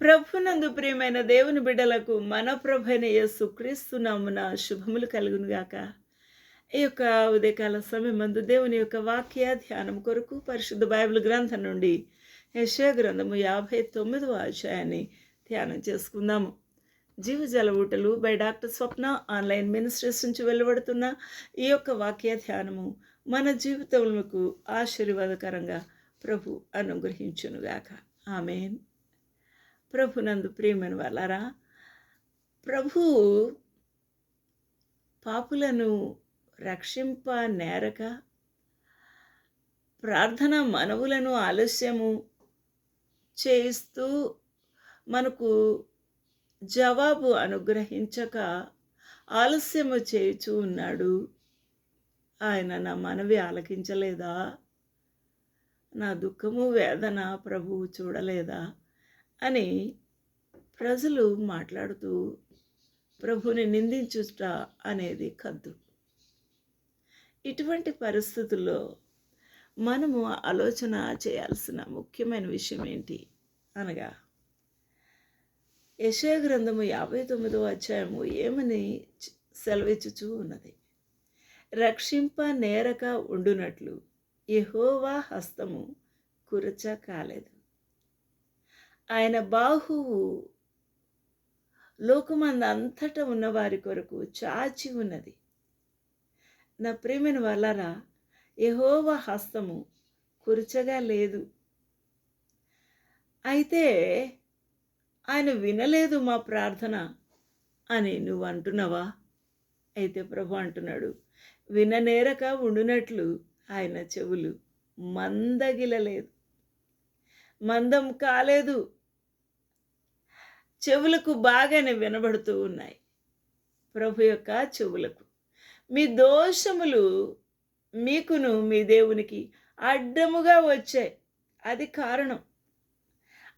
ప్రభునందు ప్రియమైన దేవుని బిడ్డలకు మన ప్రభైన యేసు క్రీస్తు నామున శుభములు కలుగునుగాక. ఈ యొక్క ఉదయకాల సమయం మందు దేవుని యొక్క వాక్య ధ్యానం కొరకు పరిశుద్ధ బైబిల్ గ్రంథం నుండి యశో గ్రంథము యాభై తొమ్మిదవ అధ్యాయాన్ని ధ్యానం చేసుకుందాము. జీవజల ఊటలు by doctor Swapna online ministries నుంచి వెలువడుతున్న ఈ యొక్క వాక్య ధ్యానము మన జీవితములకు ఆశీర్వాదకరంగా ప్రభు అనుగ్రహించునుగాక. ఆమెన్. ప్రభునందు ప్రియమైన వాళ్ళారా ప్రభు పాపులను రక్షింప నేరక ప్రార్థన మనవులను ఆలస్యము చేయిస్తూ మనకు జవాబు అనుగ్రహించక ఆలస్యము చేయుచూ ఉన్నాడు. ఆయన నా మనవి ఆలకించలేదా? నా దుఃఖము వేదన ప్రభువు చూడలేదా? అని ప్రజలు మాట్లాడుతూ ప్రభుని నిందించుట అనేది కద్దు. ఇటువంటి పరిస్థితుల్లో మనము ఆలోచన చేయాల్సిన ముఖ్యమైన విషయం ఏంటి అనగా యశయ గ్రంథము యాభై తొమ్మిదవ అధ్యాయము ఏమని సెలవిచ్చుచూ ఉన్నది? రక్షింప నేరక ఉండునట్లు యహోవా హస్తము కురచ కాలేదు. ఆయన బాహువు లోకమంద అంతటా ఉన్నవారి కొరకు చాచి ఉన్నది. నా ప్రేమిని వల్లరా యహోవ హస్తము కురుచగా లేదు. అయితే ఆయన వినలేదు మా ప్రార్థన అని నువ్వు అంటున్నావా? అయితే ప్రభు అంటున్నాడు విననేరక ఉండునట్లు ఆయన చెవులు మందగిలలేదు. మందం కాలేదు చెవులకు బాగానే వినబడుతూ ఉన్నాయి. ప్రభు యొక్క చెవులకు. మీ దోషములు మీకును మీ దేవునికి అడ్డముగా వచ్చాయి. అది కారణం.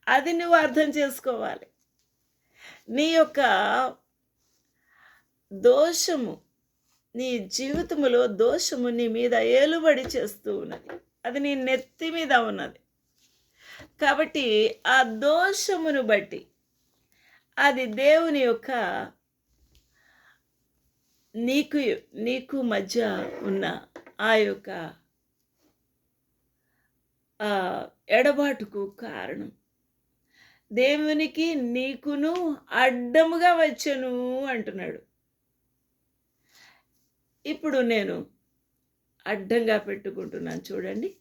అది నువ్వు అర్థం చేసుకోవాలి. నీ యొక్క దోషము నీ జీవితములో దోషము నీ మీద ఏలుబడి చేస్తూ ఉన్నది. అది నీ నెత్తి మీద ఉన్నది. కాబట్టి ఆ దోషమును బట్టి అది దేవుని యొక్క నీకు నీకు మధ్య ఉన్న ఆ యొక్క ఎడబాటుకు కారణం. దేవునికి నీకును అడ్డముగా వచ్చను అంటున్నాడు. ఇప్పుడు నేను అడ్డంగా పెట్టుకుంటున్నాను చూడండి.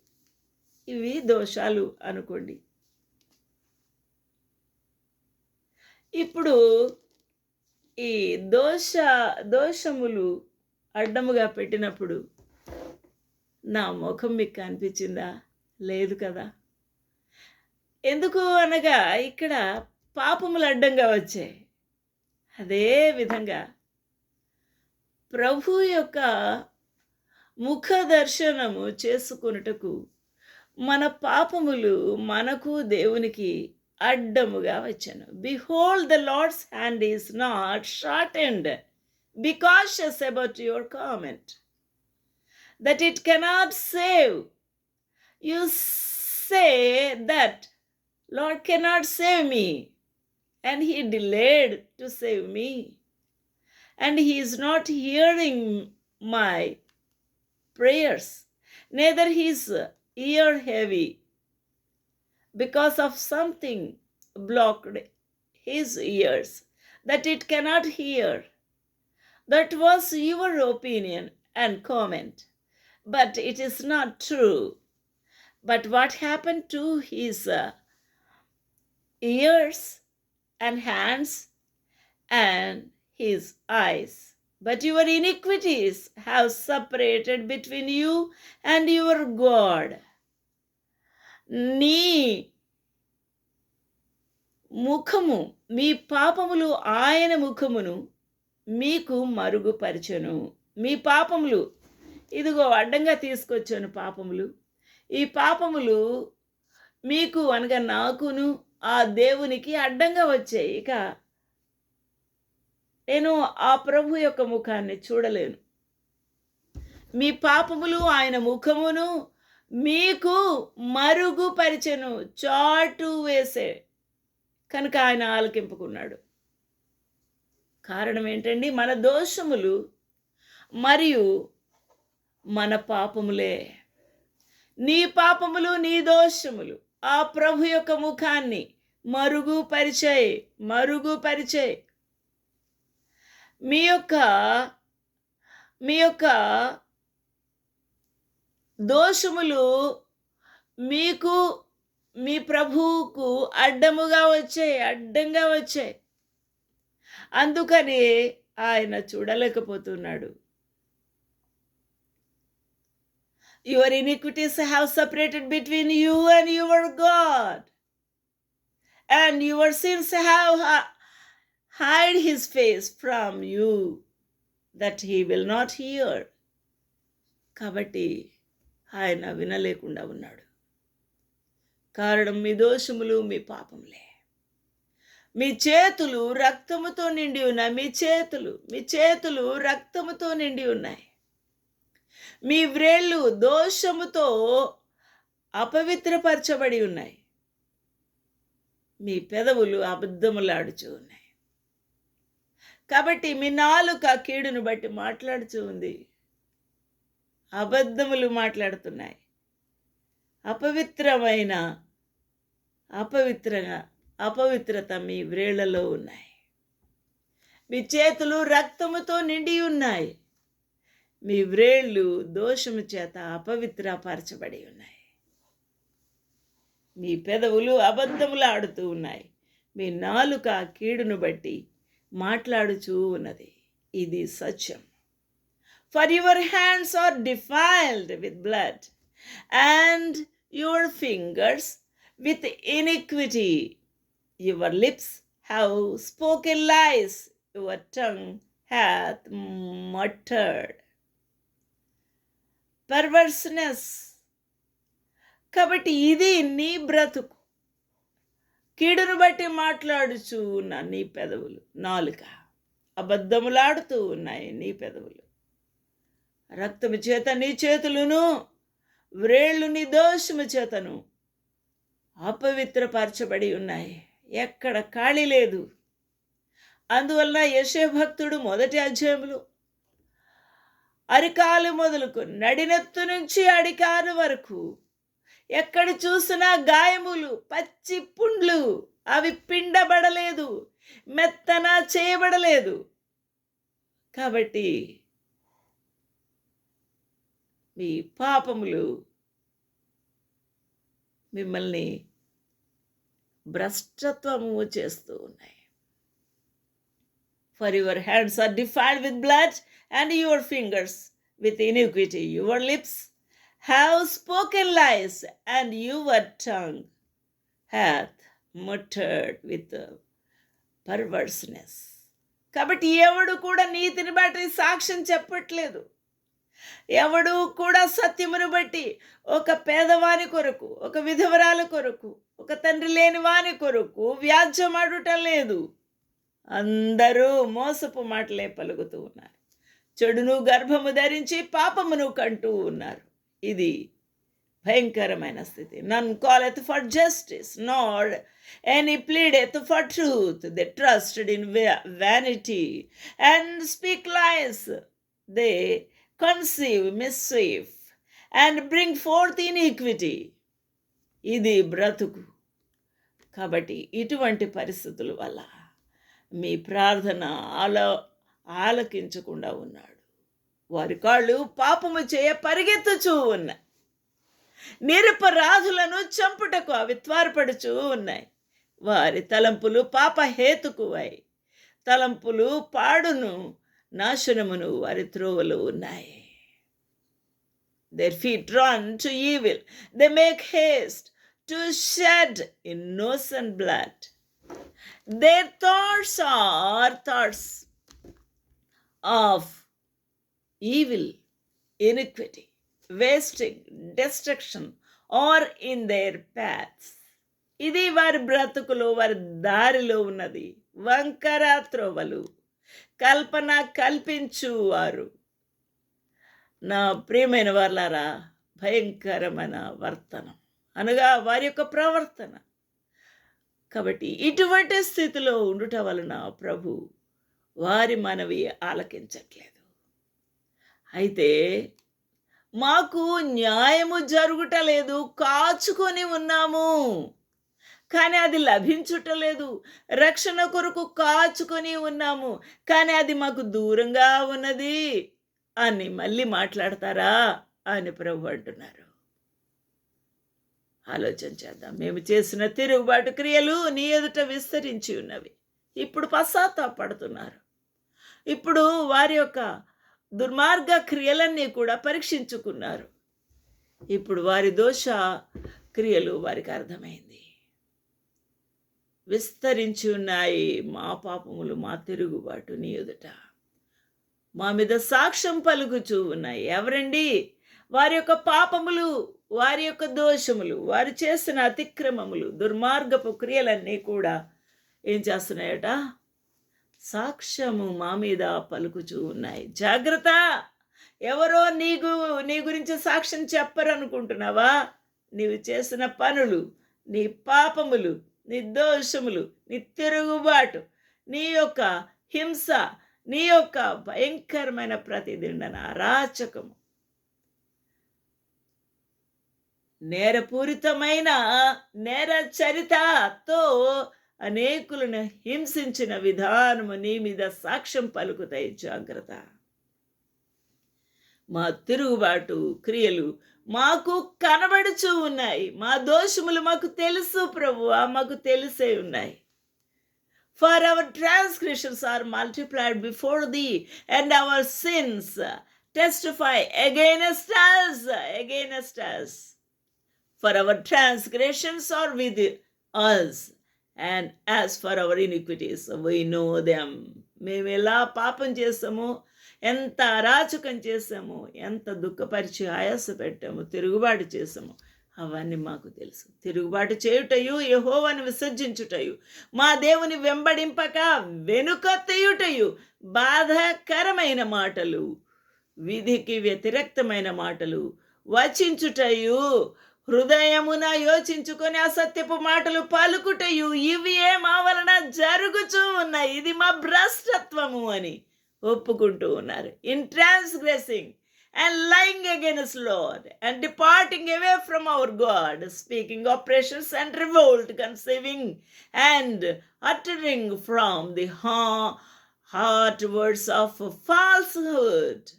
ఇవి దోషాలు అనుకోండి. ఇప్పుడు ఈ దోష దోషములు అడ్డముగా పెట్టినప్పుడు నా ముఖం మీకు కనిపించిందా లేదు కదా. ఎందుకు అనగా ఇక్కడ పాపములు అడ్డంగా వచ్చాయి. అదే విధంగా ప్రభు యొక్క ముఖ దర్శనము చేసుకున్నటకు మన పాపములు మనకు దేవునికి అడ్డముగా వచ్చాను behold the lord's hand is not short and because about your comment that it cannot save you say that lord cannot save me and he delayed to save me and he is not hearing my prayers, neither his ear heavy because of something blocked his ears that it cannot hear. That was your opinion and comment, but it is not true. But what happened to his uh, ears and hands and his eyes? But your iniquities have separated between you and your God. నీ ముఖము మీ పాపములు ఆయన ముఖమును మీకు మరుగుపరచను. మీ పాపములు ఇదిగో అడ్డంగా తీసుకొచ్చాను పాపములు. ఈ పాపములు మీకు అనగా నాకును ఆ దేవునికి అడ్డంగా వచ్చాయి. ఇక నేను ఆ ప్రభు యొక్క ముఖాన్ని చూడలేను. మీ పాపములు ఆయన ముఖమును మీకు మరుగుపరిచెను. చాటు వేసే కనుక ఆయన ఆలకింపుకున్నాడు. కారణం ఏంటండి? మన దోషములు మరియు మన పాపములే. నీ పాపములు నీ దోషములు ఆ ప్రభు యొక్క ముఖాన్ని మరుగు పరిచయ్ మరుగు పరిచయ్ మీ యొక్క మీ యొక్క దోషములు మీకు మీ ప్రభువుకు అడ్డముగా వచ్చాయి అడ్డంగా వచ్చాయి. అందుకని ఆయన చూడలేకపోతున్నాడు. Your iniquities have separated between you and your God and your sins have hide his face from you that he will not hear. కాబట్టి ఆయన వినలేకుండా ఉన్నాడు. కారణం మీ దోషములు మీ పాపములే. మీ చేతులు రక్తముతో నిండి ఉన్నాయి. మీ చేతులు మీ చేతులు రక్తముతో నిండి ఉన్నాయి. మీ వ్రేళ్ళు దోషముతో అపవిత్రపరచబడి ఉన్నాయి. మీ పెదవులు అబద్ధములాడుచూ ఉన్నాయి. కాబట్టి మీ నాలుక కీడును బట్టి మాట్లాడుతూ ఉంది. అబద్ధములు మాట్లాడుతున్నాయి. అపవిత్రమైన అపవిత్రగా అపవిత్రత మీ వ్రేళ్ళలో ఉన్నాయి. మీ చేతులు రక్తముతో నిండి ఉన్నాయి. మీ వ్రేళ్ళు దోషము చేత అపవిత్రపరచబడి ఉన్నాయి. మీ పెదవులు అబద్ధములు ఆడుతూ ఉన్నాయి. మీ నాలుక కీడును బట్టి మాట్లాడుచూ ఉన్నది. ఇది సత్యం. For your hands are defiled with blood and your fingers with iniquity your lips have spoken lies your tongue hath muttered perverseness కాబట్టి ఇది నీ బ్రతుకు. కీడును బట్టి మాట్లాడుచూ ఉన్న నీ పెదవులు. నాలుక అబద్ధములాడుతూ ఉన్నాయి నీ పెదవులు. రక్తము చేత నీ చేతులును వ్రేళ్ళు నీ దోషము చేతను. అపవిత్రపరచబడి ఉన్నాయి. ఎక్కడ ఖాళీ లేదు. అందువలన యశే భక్తుడు మొదటి అధ్యాయంలో అరికాలు మొదలుకు నడినెత్తు నుంచి అడికారు వరకు ఎక్కడ చూసినా గాయములు పచ్చి పుండ్లు అవి పిండబడలేదు మెత్తన చేయబడలేదు. కాబట్టి మీ పాపములు మిమ్మల్ని భ్రష్టత్వము చేస్తూ ఉన్నాయి. For your hands are defiled with blood and your fingers with iniquity your lips have spoken lies and your tongue hath muttered with perverseness కాబట్టి ఎవడు కూడా నీతిని బట్టి సాక్ష్యం చెప్పట్లేదు. ఎవడు కూడా సత్యమును బట్టి ఒక పేదవాని కొరకు ఒక విధవరాల కొరకు ఒక తండ్రి లేని వాని కొరకు వ్యాజ్యమాడుట లేదు. అందరూ మోసపు మాటలే పలుకుతూ ఉన్నారు. చెడును గర్భము ధరించి పాపమును కంటూ ఉన్నారు. ఇది భయంకరమైన స్థితి. None calleth for justice nor any pleadeth for truth they trusted in vanity and speak lies they conceive mischief and bring forth iniquity ఇది బ్రతుకు. కాబట్టి ఇటువంటి పరిస్థితుల వల్ల మీ ప్రార్థన ఆల ఆలకించకుండా ఉన్నాడు. వారి కాళ్ళు పాపము చేయ పరిగెత్తుచూ ఉన్నాయి. నిరపరాధులను చంపుటకు అవి త్వారపడుచూ ఉన్నాయి. వారి తలంపులు పాప హేతుకువై తలంపులు పాడును నాశనమును వారి త్రోవలు ఉన్నాయి. Their feet run to evil they make haste to shed innocent and blood their thoughts are thoughts of evil iniquity wasting destruction are in their paths ఇది వారి బ్రతుకులు వారి దారిలో ఉన్నది. వంకరా త్రోవలు. కల్పన కల్పించువారు నా ప్రియమైన వాళ్ళారా భయంకరమైన వర్తనం. అనగా వారి యొక్క ప్రవర్తన. కాబట్టి ఇటువంటి స్థితిలో ఉండుట వలన ప్రభు వారి మనవి ఆలకించట్లేదు. అయితే మాకు న్యాయము జరుగుటలేదు కాచుకొని ఉన్నాము. కానీ అది లభించుటలేదు. రక్షణ కొరకు కాచుకొని ఉన్నాము కానీ అది మాకు దూరంగా ఉన్నది అని మళ్ళీ మాట్లాడతారా? అని ప్రభు అంటున్నారు. ఆలోచన చేద్దాం. మేము చేసిన తిరుగుబాటు క్రియలు నీ ఎదుట విస్తరించి ఉన్నవి. ఇప్పుడు పశ్చాత్తాపడుతున్నారు. ఇప్పుడు వారి యొక్క దుర్మార్గ క్రియలన్నీ కూడా పరీక్షించుకున్నారు. ఇప్పుడు వారి దోష క్రియలు వారికి అర్థమైంది. విస్తరించి ఉన్నాయి మా పాపములు మా తిరుగుబాటు నీ ఎదుట. మా మీద సాక్ష్యం పలుకుచూ ఉన్నాయి. ఎవరండి? వారి యొక్క పాపములు వారి యొక్క దోషములు వారు చేసిన అతిక్రమములు దుర్మార్గపు క్రియలన్నీ కూడా ఏం చేస్తున్నాయట? సాక్ష్యము మా మీద పలుకుచూ ఉన్నాయి. జాగ్రత్త! ఎవరో నీకు నీ గురించి సాక్ష్యం చెప్పరనుకుంటున్నావా? నీవు చేసిన పనులు నీ పాపములు నిర్దోషములు నిత్యరుగుబాటు నీ తిరుగుబాటు నీ యొక్క హింస నీ యొక్క భయంకరమైన ప్రతిదిండన అరాచకము నేరపూరితమైన నేర చరితతో అనేకులను హింసించిన విధానము నీ మీద సాక్ష్యం పలుకుతాయి జాగ్రత్త. మా తిరుగుబాటు క్రియలు మాకు కనబడుచూ ఉన్నాయి. మా దోషములు మాకు తెలుసు ప్రభు మాకు తెలిసే ఉన్నాయి. For our transgressions are multiplied before the and our sins testify against us against us. For our transgressions are with us and as for our iniquities we know them. మేము ఎలా పాపం చేసాము ఎంత అరాచకం చేసామో ఎంత దుఃఖపరిచి ఆయాస పెట్టామో తిరుగుబాటు చేసామో అవన్నీ మాకు తెలుసు. తిరుగుబాటు చేయుటయు యహోవాని విసర్జించుటయు మా దేవుని వెంబడింపక వెనుక తీయుటయు బాధాకరమైన మాటలు విధికి వ్యతిరేక్తమైన మాటలు వచించుటయు హృదయమున యోచించుకొని అసత్యపు మాటలు పలుకుటయు ఇవి మా వలన జరుగుచూ ఉన్నాయి ఇది మా భ్రష్టత్వము అని ఒప్పుకుంటూ ఉన్నారు. In transgressing and lying against lord and departing away from our God speaking oppression and revolt conceiving and uttering from the ha heart words of falsehood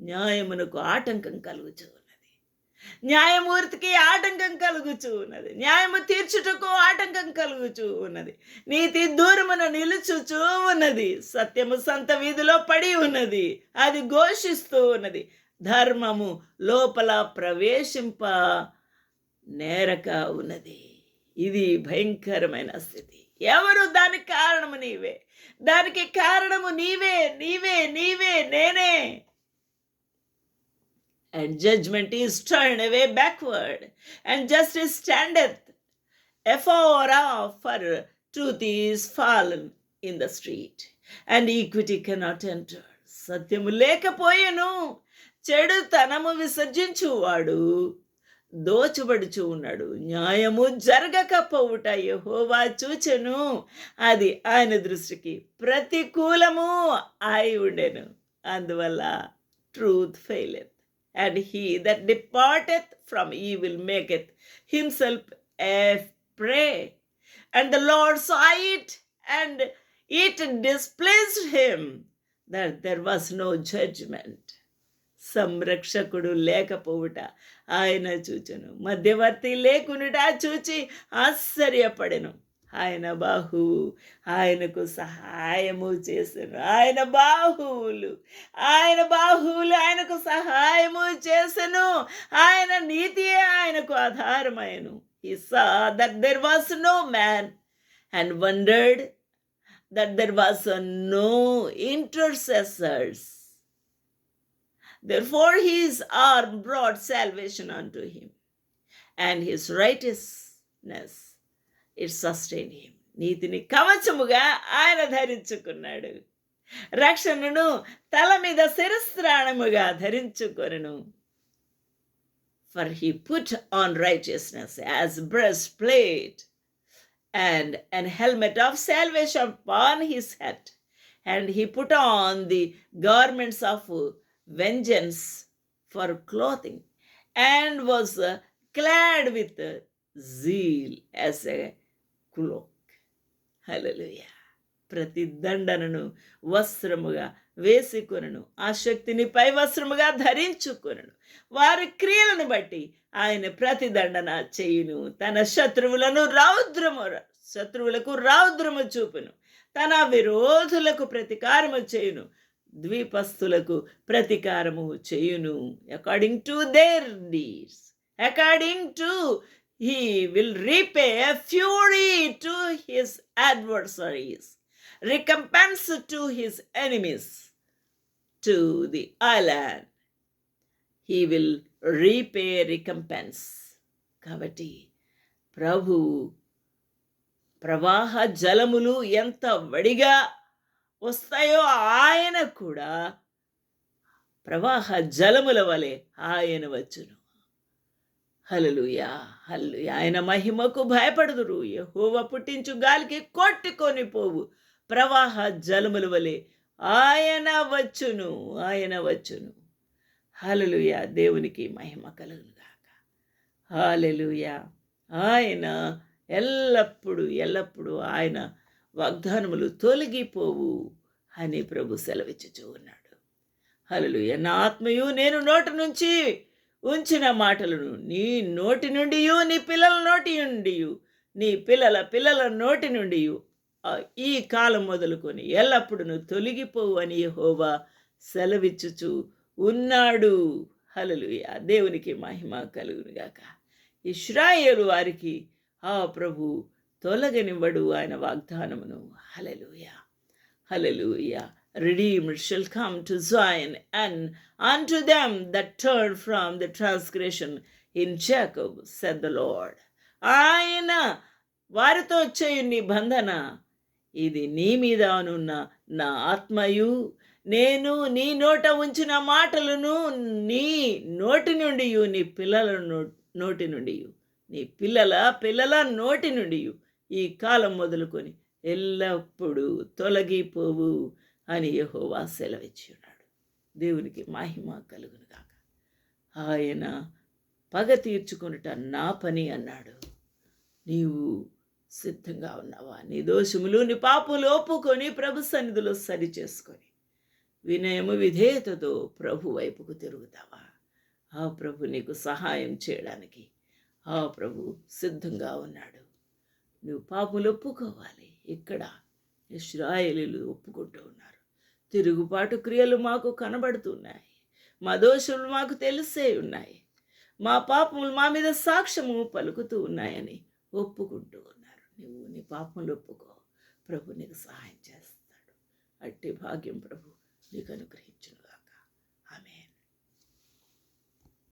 న్యాయమునకు ఆటంకం కలుగుచు. న్యాయమూర్తికి ఆటంకం కలుగుచూ ఉన్నది. న్యాయము తీర్చుటకు ఆటంకం కలుగుచూ ఉన్నది. నీతి దూరమున నిలుచుచూ ఉన్నది. సత్యము సంత వీధిలో పడి ఉన్నది. అది ఘోషిస్తూ ఉన్నది. ధర్మము లోపల ప్రవేశింప నేరక ఉన్నది. ఇది భయంకరమైన స్థితి. ఎవరు దానికి కారణము నీవే? దానికి కారణము నీవే నీవే నీవే నేనే. And judgment is turned away backward, and justice standeth afar off, for truth is fallen in the street, and equity cannot enter. సత్యము లేకపోయేను చెడుతనము విసర్జించువాడు దోచబడుచు ఉన్నాడు న్యాయము జరగకపోవుట యహోవా చూచెను అది ఆయన దృష్టికి ప్రతికూలము అయి ఉండెను అందువల్ల truth faileth and he that departeth from evil maketh himself a prey. And the Lord saw it, and it displeased him that there was no judgment. సంరక్షకుడు లేకపోవుట ఆయన చూచెను మధ్యవర్తి లేకునుట చూచి ఆశ్చర్యపడెను ఆయన బాహువు ఆయనకు సహాయము చేసెను ఆయన బాహువులు ఆయన బాహువులు ఆయనకు సహాయము చేసెను ఆయన నీతియే ఆయనకు ఆధారమైను he saw that there was no man and wondered that there was no intercessors therefore his arm brought salvation unto him and his righteousness it sustain him నీతిని కవచముగా ఆయన ధరించుకున్నాడు రక్షణను తల మీద శిరస్త్రాణముగా ధరించుకొనను for he put on righteousness as breastplate and an helmet of salvation upon his head, and he put on the garments of vengeance for clothing, and was uh, clad with uh, zeal as a cloak Hallelujah. ప్రతి దండనను వస్త్రముగా వేసుకొనను. ఆ శక్తిని పై వస్త్రముగా ధరించుకొనను. వారి క్రియలను బట్టి ఆయన ప్రతి దండన చేయును. తన శత్రువులను రౌద్రము శత్రువులకు రౌద్రము చూపును. తన విరోధులకు ప్రతీకారము చేయును. ద్వీపస్తులకు ప్రతీకారము చేయును. According to their deeds according to he will repay fury to his adversaries recompense to his enemies to the island he will repay recompense కాబట్టి ప్రభు ప్రవాహ జలములు ఎంత వడిగా వస్తాయో ఆయన కూడా ప్రవాహ జలముల వలె ఆయన వచ్చును హలలుయా హల్లుయ ఆయన మహిమకు భయపడదురు. యహోవ పుట్టించు గాలికి కొట్టుకొని పోవు ప్రవాహ జలముల వలె ఆయన వచ్చును ఆయన వచ్చును. హల్లెలూయా దేవునికి మహిమ కలుగుగాక గాక ఆయన ఎల్లప్పుడూ ఎల్లప్పుడూ ఆయన వాగ్దానములు తొలగిపోవు అని ప్రభు సెలవిచ్చుచూ ఉన్నాడు. హలలుయ నా ఆత్మయు నేను నోటి నుంచి ఉంచిన మాటలను నీ నోటి నుండి నీ పిల్లల నోటి నుండి నీ పిల్లల పిల్లల నోటి నుండి ఈ కాలం మొదలుకొని ఎల్లప్పుడూ తొలగిపోవు అని హోవా సెలవిచ్చుచు ఉన్నాడు. హలలుయ దేవునికి మహిమ కలుగునుగాక. ఇస్రాయేలు వారికి ఆ ప్రభు తొలగనివ్వడు ఆయన వాగ్దానమును. హలలుయ హలలుయ redeemed shall come to Zion, and unto them that turn from the transgression in Jacob, said the Lord. ఆయన వారితో చేయు నిబంధన ఇది నీ మీద అనున్న నా ఆత్మయు. నేను నీ నోట ఉంచిన మాటలను నీ నోటి నుండి నీ పిల్లల నో- నోటి నుండి నీ పిల్లల పిల్లల నోటి నుండి ఈ కాలం మొదలుకొని ఎల్లప్పుడూ తొలగిపోవు. అని యహోవా సెలవిచ్చి ఉన్నాడు దేవునికి మహిమ కలుగునుగాక ఆయన పగ తీర్చుకొనుట నా పని అన్నాడు. నీవు సిద్ధంగా ఉన్నావా? నీ దోషములు నీ పాపులు ఒప్పుకొని ప్రభు సన్నిధిలో సరి చేసుకొని వినయము విధేయతతో ప్రభు వైపుకు తిరుగుతావా? ఆ ప్రభు నీకు సహాయం చేయడానికి ఆ ప్రభు సిద్ధంగా ఉన్నాడు. నువ్వు పాపులు ఒప్పుకోవాలి. ఇక్కడ ఇస్రాయేలీలు ఒప్పుకుంటూ ఉన్నారు. తిరుగుబాటు క్రియలు మాకు కనబడుతున్నాయి. మా దోషములు మాకు తెలిసే ఉన్నాయి. మా పాపములు మా మీద సాక్ష్యము పలుకుతూ ఉన్నాయని ఒప్పుకుంటూ ఉన్నారు. నువ్వు నీ పాపములు ఒప్పుకో. ప్రభు నీకు సహాయం చేస్తాడు. అట్టి భాగ్యం ప్రభు నీకు అనుగ్రహించును.